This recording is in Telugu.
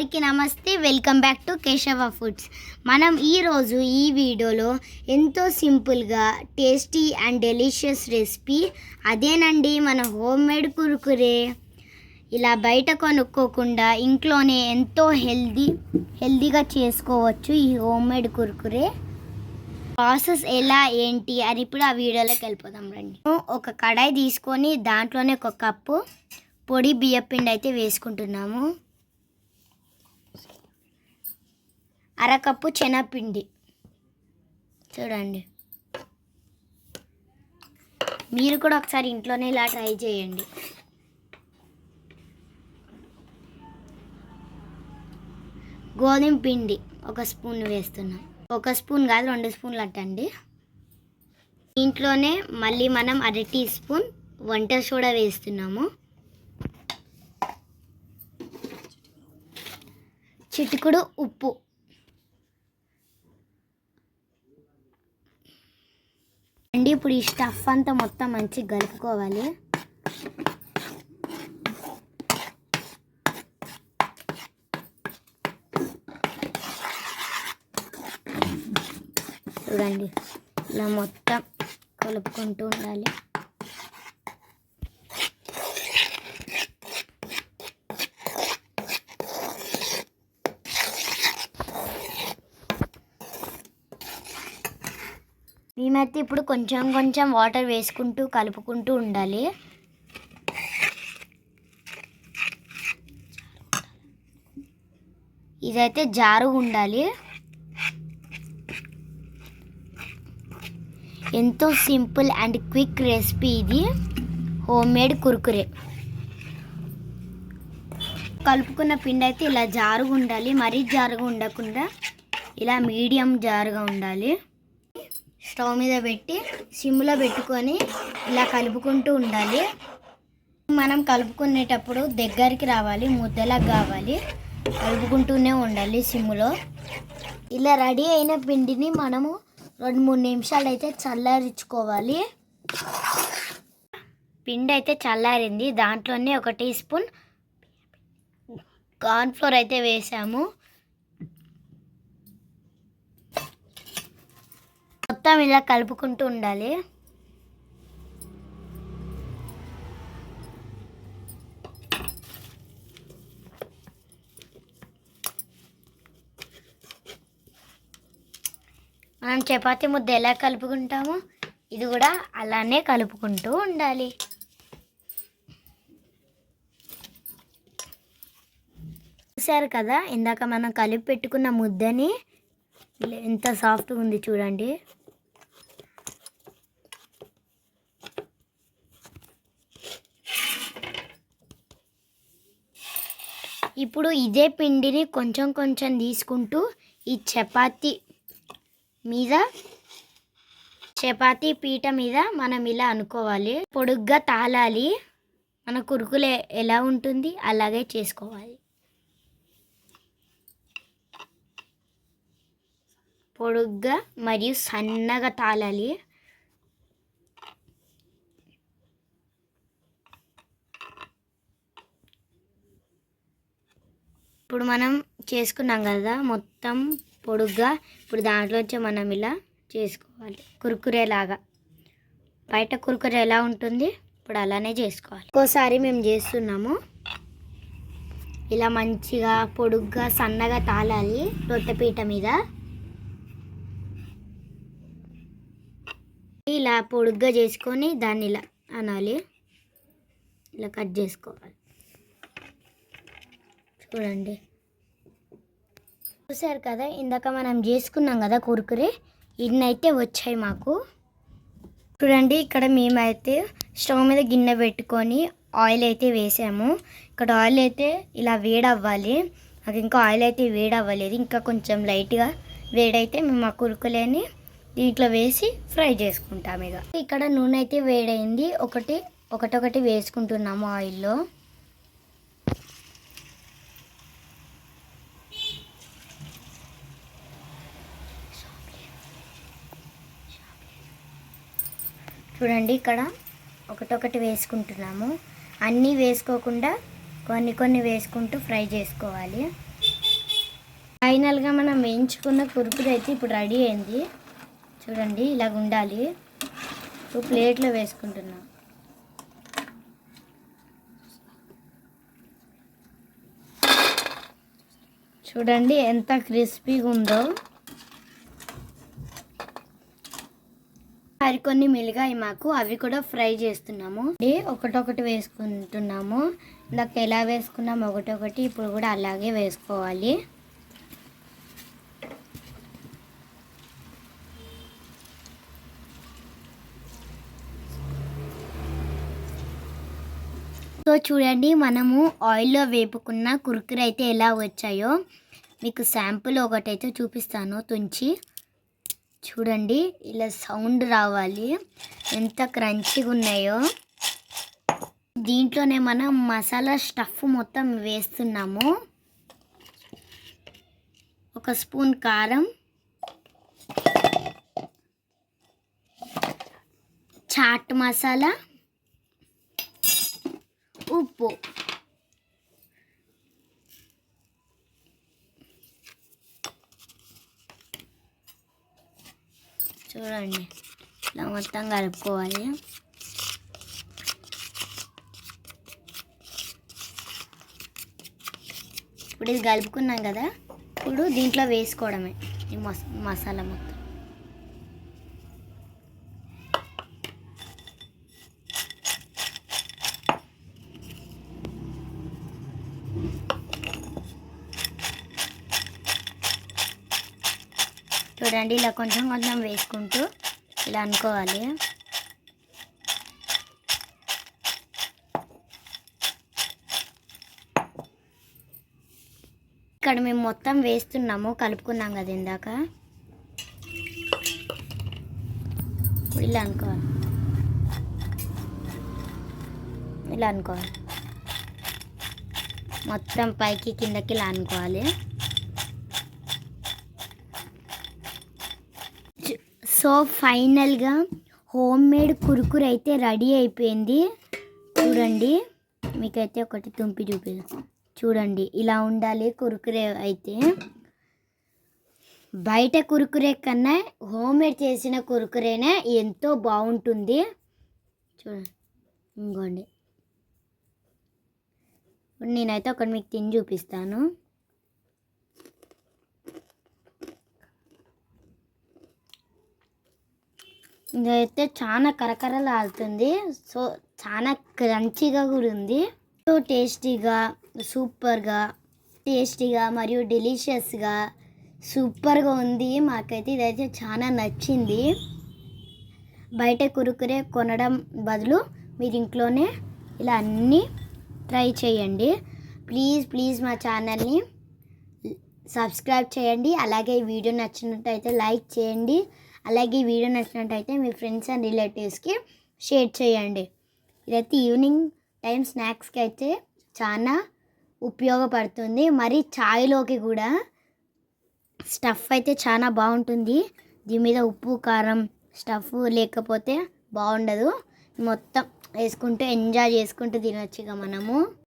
అందరికీ నమస్తే. Welcome back to Keshava foods మనం ఈరోజు ఈ వీడియోలో ఎంతో సింపుల్గా టేస్టీ అండ్ డెలిషియస్ రెసిపీ అదేనండి మన హోమ్ మేడ్ కురుకురే. ఇలా బయట కొనుక్కోకుండా ఇంట్లోనే ఎంతో హెల్దీ హెల్దీగా చేసుకోవచ్చు ఈ హోమ్ మేడ్ కురుకురే. ప్రాసెస్ ఎలా ఏంటి అని ఇప్పుడు ఆ వీడియోలోకి వెళ్ళిపోదాం రండి. ఒక కడాయి తీసుకొని దాంట్లోనే ఒక కప్పు పొడి బియ్యపిండి అయితే వేసుకుంటున్నాము. అరకప్పు శనగపిండి చూడండి. మీరు కూడా ఒకసారి ఇంట్లోనే ఇలా ట్రై చేయండి. గోధుమ పిండి ఒక స్పూన్ వేస్తున్నాం. ఒక స్పూన్ కాదు రెండు స్పూన్లు అట్టండి. ఇంట్లోనే మళ్ళీ మనం అర టీ స్పూన్ వంట సోడా వేస్తున్నాము. చిటుకుడు ఉప్పు. అండి ఇప్పుడు ఈ స్టఫ్ అంతా మొత్తం మంచిగా కలుపుకోవాలి. చూడండి ఇలా మొత్తం కలుపుకుంటూ ఉండాలి. అయితే ఇప్పుడు కొంచెం కొంచెం వాటర్ వేసుకుంటూ కలుపుకుంటూ ఉండాలి. ఇదైతే జారు ఉండాలి. ఎంతో సింపుల్ అండ్ క్విక్ రెసిపీ ఇది. Home made Kurkure. కలుపుకున్న పిండి అయితే ఇలా జారుగా ఉండాలి. మరీ జారుగా ఉండకుండా ఇలా మీడియం జారుగా ఉండాలి. స్టవ్ మీద పెట్టి సిమ్లో పెట్టుకొని ఇలా కలుపుకుంటూ ఉండాలి. మనం కలుపుకునేటప్పుడు దగ్గరికి రావాలి ముద్దలా కావాలి. కలుపుకుంటూనే ఉండాలి సిమ్లో. ఇలా రెడీ అయిన పిండిని మనము రెండు మూడు నిమిషాలు అయితే చల్లారించుకోవాలి. పిండి అయితే చల్లారింది. దాంట్లోనే ఒక టీ స్పూన్ కార్న్ఫ్లోర్ అయితే వేసాము. మొత్తం ఇలా కలుపుకుంటూ ఉండాలి. మనం చపాతీ ముద్ద ఎలా కలుపుకుంటామో ఇది కూడా అలానే కలుపుకుంటూ ఉండాలి. చూసారు కదా ఇందాక మనం కలిపి పెట్టుకున్న ముద్దని ఎంత సాఫ్ట్గా ఉంది చూడండి. ఇప్పుడు ఇదే పిండిని కొంచెం కొంచెం తీసుకుంటూ ఈ చపాతీ మీద చపాతీ పీట మీద మనం ఇలా అనుకోవాలి. పొడుగ్గా తాళాలి మన కురుకులు ఎలా ఉంటుంది అలాగే చేసుకోవాలి. పొడుగ్గా మరియు సన్నగా తాళాలి ఇప్పుడు మనం చేసుకున్నాం కదా మొత్తం పొడుగ్గా ఇప్పుడు దాంట్లో వచ్చి మనం ఇలా చేసుకోవాలి. కురుకురేలాగా. బయట కురుకురే ఎలా ఉంటుంది? ఇప్పుడు అలానే చేసుకోవాలి. ఒక్కోసారి మేము చేస్తున్నాము. ఇలా మంచిగా పొడుగ్గా సన్నగా తాళాలి రొట్టెపీట మీద. ఇలా పొడుగ్గా చేసుకొని దాన్ని ఇలా అనాలి. ఇలా కట్ చేసుకోవాలి. చూడండి. చూసారు కదా ఇందాక మనం చేసుకున్నాం కదా కురుకురే ఇన్నైతే వచ్చాయి మాకు. చూడండి ఇక్కడ మేమైతే స్టవ్ మీద గిన్నె పెట్టుకొని ఆయిల్ అయితే వేసాము. ఇక్కడ ఆయిల్ అయితే ఇలా వేడవ్వాలి. నాకు ఇంకా ఆయిల్ అయితే వేడవ్వలేదు. ఇంకా కొంచెం లైట్గా వేడైతే మేము ఆ కురుకులేని దీంట్లో వేసి ఫ్రై చేసుకుంటాం ఇక. ఇక్కడ నూనె అయితే వేడైంది. ఒకటి ఒకటొకటి వేసుకుంటున్నాము ఆయిల్లో. చూడండి ఇక్కడ ఒకటొకటి వేసుకుంటున్నాము. అన్నీ వేసుకోకుండా కొన్ని కొన్ని వేసుకుంటూ ఫ్రై చేసుకోవాలి. ఫైనల్గా మనం వేయించుకున్న కురుకురు అయితే ఇప్పుడు రెడీ అయింది. చూడండి ఇలాగ ఉండాలి. ఇప్పుడు ప్లేట్లో వేసుకుంటున్నాం. చూడండి ఎంత క్రిస్పీగా ఉందో. మరికొన్ని మిలిగాయి మాకు అవి కూడా ఫ్రై చేస్తున్నాము. ఒకటొకటి వేసుకుంటున్నాము. ఇందాక ఎలా వేసుకున్నాము ఒకటొకటి ఇప్పుడు కూడా అలాగే వేసుకోవాలి. సో చూడండి మనము ఆయిల్లో వేపుకున్న కుర్కురు అయితే ఎలా వచ్చాయో మీకు శాంపుల్ ఒకటైతే చూపిస్తాను తుంచి. చూడండి ఇలా సౌండ్ రావాలి. ఎంత క్రంచిగా ఉన్నాయో దీంట్లోనే మనం మసాలా స్టఫ్ మొత్తం వేస్తున్నాము. ఒక స్పూన్ కారం. చాట్ మసాలా. ఉప్పు. చూడండి. ఇలా మొత్తం కలుపుకోవాలి. ఇప్పుడు ఇది కలుపుకున్నాం కదా ఇప్పుడు దీంట్లో వేసుకోవడమే. ఈ మస్ మసాలా మొత్తం. చూడండి ఇలా కొంచెం కొంచెం వేసుకుంటూ ఇలా అనుకోవాలి. ఇక్కడ మేము మొత్తం వేస్తున్నాము కలుపుకున్నాం కదా ఇందాక. ఇప్పుడు ఇలా అనుకోవాలి. ఇలా అనుకోవాలి. మొత్తం పైకి కిందకి ఇలా అనుకోవాలి. సో ఫైనల్గా హోమ్ మేడ్ కురుకురు అయితే రెడీ అయిపోయింది. చూడండి మీకైతే ఒకటి తుంపి చూపి చూడండి ఇలా ఉండాలి కురుకురే అయితే. బయట కురుకురే కన్నా హోమ్ మేడ్ చేసిన కురుకురేనే ఎంతో బాగుంటుంది. చూడండి ఇంకోండి. నేనైతే ఒకటి మీకు తిని చూపిస్తాను. ఇదైతే చాలా కరకరలాడుతుంది సో చాలా క్రంచీగా కూడా ఉంది. సో టేస్టీగా సూపర్గా టేస్టీగా మరియు డెలిషియస్గా సూపర్గా ఉంది. మాకైతే ఇదైతే చాలా నచ్చింది. బయట కురుకురే కొనడం బదులు మీరు ఇంట్లోనే ఇలా అన్నీ ట్రై చేయండి. ప్లీజ్ ప్లీజ్ మా ఛానల్ని సబ్స్క్రైబ్ చేయండి. అలాగే ఈ వీడియో నచ్చినట్టయితే లైక్ చేయండి. అలాగే ఈ వీడియో నచ్చినట్టయితే మీ ఫ్రెండ్స్ అండ్ రిలేటివ్స్కి షేర్ చేయండి. ఇదైతే ఈవినింగ్ టైం స్నాక్స్కి అయితే చాలా ఉపయోగపడుతుంది. మరి చాయ్లోకి కూడా స్టఫ్ అయితే చాలా బాగుంటుంది. దీని మీద ఉప్పు కారం స్టఫ్ లేకపోతే బాగుండదు. మొత్తం వేసుకుంటూ ఎంజాయ్ చేసుకుంటూ తినొచ్చు ఇక మనము.